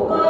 오.